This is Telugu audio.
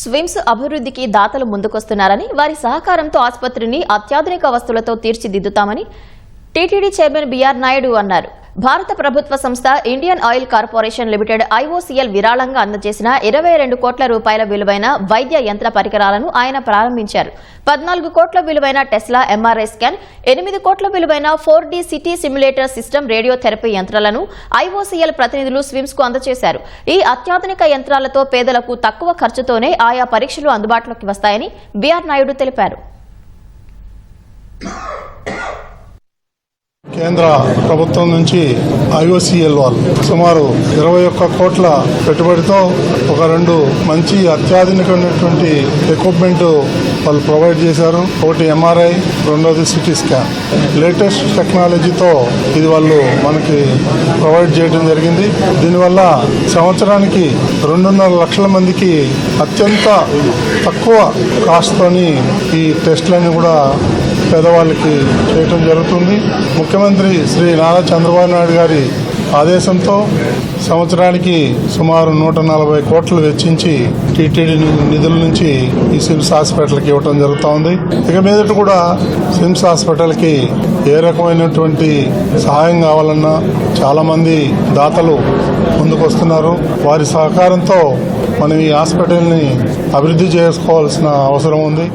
స్విమ్స్ అభివృద్ధికి దాతలు ముందుకొస్తున్నారని వారి సహకారంతో ఆసుపత్రిని అత్యాధునిక వస్తువులతో తీర్చిదిద్దుతామని టీటీడీ చైర్మన్ బీఆర్ నాయుడు అన్నారు. భారత ప్రభుత్వ సంస్థ Indian oil corporation limited IOCL విరాళంగా అందజేసిన ఇరవై రెండు కోట్ల రూపాయల విలువైన వైద్య యంత్ర పరికరాలను ఆయన ప్రారంభించారు. పద్నాలుగు కోట్ల విలువైన టెస్లా ఎంఆర్ఐ స్కాన్ ఎనిమిది కోట్ల విలువైన four D CT simulator system radiotherapy యంత్రాలను ఐఓసీఎల్ ప్రతినిధులు స్విమ్స్కు అందజేశారు. ఈ అత్యాధునిక యంత్రాలతో పేదలకు తక్కువ ఖర్చుతోనే ఆయా పరీక్షలు అందుబాటులోకి వస్తాయని బీఆర్ నాయుడు తెలిపారు. కేంద్ర ప్రభుత్వం నుంచి ఐఓసిఎల్ వాళ్ళు సుమారు ఇరవై ఒక్క కోట్ల పెట్టుబడితో ఒక రెండు మంచి అత్యాధునికమైనటువంటి ఎక్విప్మెంట్ వాళ్ళు ప్రొవైడ్ చేశారు. ఒకటి ఎంఆర్ఐ రెండోది సిటీ స్కాన్ లేటెస్ట్ టెక్నాలజీతో ఇది వాళ్ళు మనకి ప్రొవైడ్ చేయడం జరిగింది. దీనివల్ల సంవత్సరానికి రెండున్నర లక్షల మందికి అత్యంత తక్కువ కాస్ట్తోని ఈ టెస్ట్లన్నీ కూడా పేదవాళ్ళకి చేయటం జరుగుతుంది. ముఖ్యమంత్రి శ్రీ నారా చంద్రబాబు నాయుడు గారి ఆదేశంతో సంవత్సరానికి సుమారు నూట నలభై కోట్లు వెచ్చించి టీటీడీ నిధుల నుంచి ఈ సిమ్స్ హాస్పిటల్కి ఇవ్వటం జరుగుతూ ఉంది. ఇక మీదట కూడా సిమ్స్ హాస్పిటల్కి ఏ రకమైనటువంటి సహాయం కావాలన్నా చాలామంది దాతలు ముందుకొస్తున్నారు. వారి సహకారంతో మనం ఈ హాస్పిటల్ని అభివృద్ధి చేసుకోవాల్సిన అవసరం ఉంది.